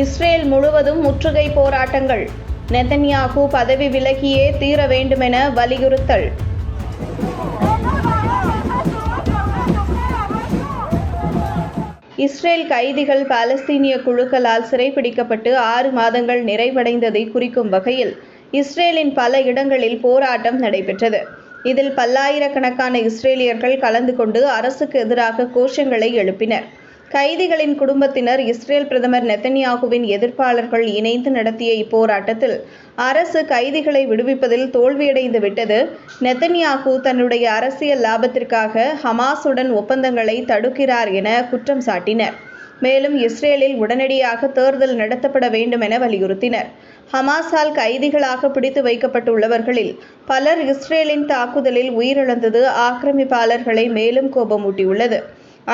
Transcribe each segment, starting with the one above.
Israel முழுவதும் முற்றுகை போராட்டங்கள். நெதன்யாகு பதவி விலகியே தீர வேண்டுமென வலியுறுத்தல். இஸ்ரேல் கைதிகள் பாலஸ்தீனிய குழுக்களால் சிறைபிடிக்கப்பட்டு ஆறு மாதங்கள் நிறைவடைந்ததை குறிக்கும் வகையில் இஸ்ரேலின் பல இடங்களில் போராட்டம் நடைபெற்றது. இதில் பல்லாயிரக்கணக்கான இஸ்ரேலியர்கள் கலந்து கொண்டு அரசுக்கு எதிராக கோஷங்களை எழுப்பினர். கைதிகளின் குடும்பத்தினர் இஸ்ரேல் பிரதமர் நெத்தன்யாகுவின் எதிர்ப்பாளர்கள் இணைந்து நடத்திய இப்போராட்டத்தில் அரசு கைதிகளை விடுவிப்பதில் தோல்வியடைந்து விட்டது. நெத்தன்யாகு தன்னுடைய அரசியல் லாபத்திற்காக ஹமாஸுடன் ஒப்பந்தங்களை தடுக்கிறார் என குற்றம் சாட்டினர். மேலும் இஸ்ரேலில் உடனடியாக தேர்தல் நடத்தப்பட வேண்டும் என வலியுறுத்தினர். ஹமாஸால் கைதிகளாக பிடித்து வைக்கப்பட்டுள்ளவர்களில் பலர் இஸ்ரேலின் தாக்குதலில் உயிரிழந்தது ஆக்கிரமிப்பாளர்களை மேலும் கோபமூட்டியுள்ளது.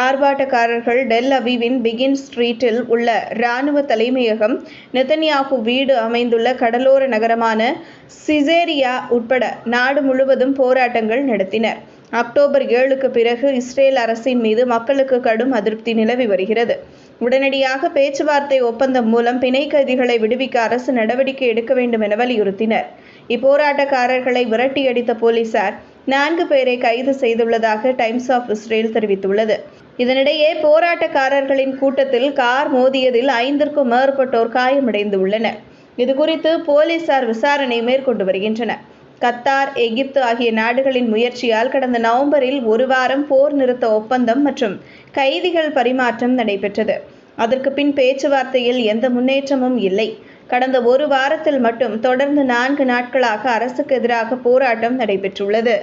ஆர்ப்பாட்டக்காரர்கள் டெல் அவிவின் பிகின் ஸ்ட்ரீட்டில் உள்ள இராணுவ தலைமையகம் நெத்தன்யாகு வீடு அமைந்துள்ள கடலோர நகரமான சிசேரியா உட்பட நாடு முழுவதும் போராட்டங்கள் நடத்தினர். அக்டோபர் ஏழுக்கு பிறகு இஸ்ரேல் அரசின் மீது மக்களுக்கு கடும் அதிருப்தி நிலவி வருகிறது. உடனடியாக பேச்சுவார்த்தை ஒப்பந்தம் மூலம் பிணை கைதிகளை விடுவிக்க அரசு நடவடிக்கை எடுக்க வேண்டும் என வலியுறுத்தினர். இப்போராட்டக்காரர்களை விரட்டியடித்த போலீசார் நான்கு பேரை கைது செய்துள்ளதாக டைம்ஸ் ஆஃப் இஸ்ரேல் தெரிவித்துள்ளது. இதனிடையே போராட்டக்காரர்களின் கூட்டத்தில் கார் மோதியதில் ஐந்திற்கும் மேற்பட்டோர் காயமடைந்துள்ளனர். இதுகுறித்து போலீசார் விசாரணை மேற்கொண்டு வருகின்றனர். கத்தார் எகிப்து ஆகிய நாடுகளின் முயற்சியால் கடந்த நவம்பரில் ஒரு வாரம் போர் நிறுத்த ஒப்பந்தம் மற்றும் கைதிகள் பரிமாற்றம் நடைபெற்றது. அதற்கு பின் பேச்சுவார்த்தையில் எந்த முன்னேற்றமும் இல்லை. கடந்த ஒரு வாரத்தில் மட்டும் தொடர்ந்து நான்கு நாட்களாக அரசுக்கு எதிராக போராட்டம் நடைபெற்றுள்ளது.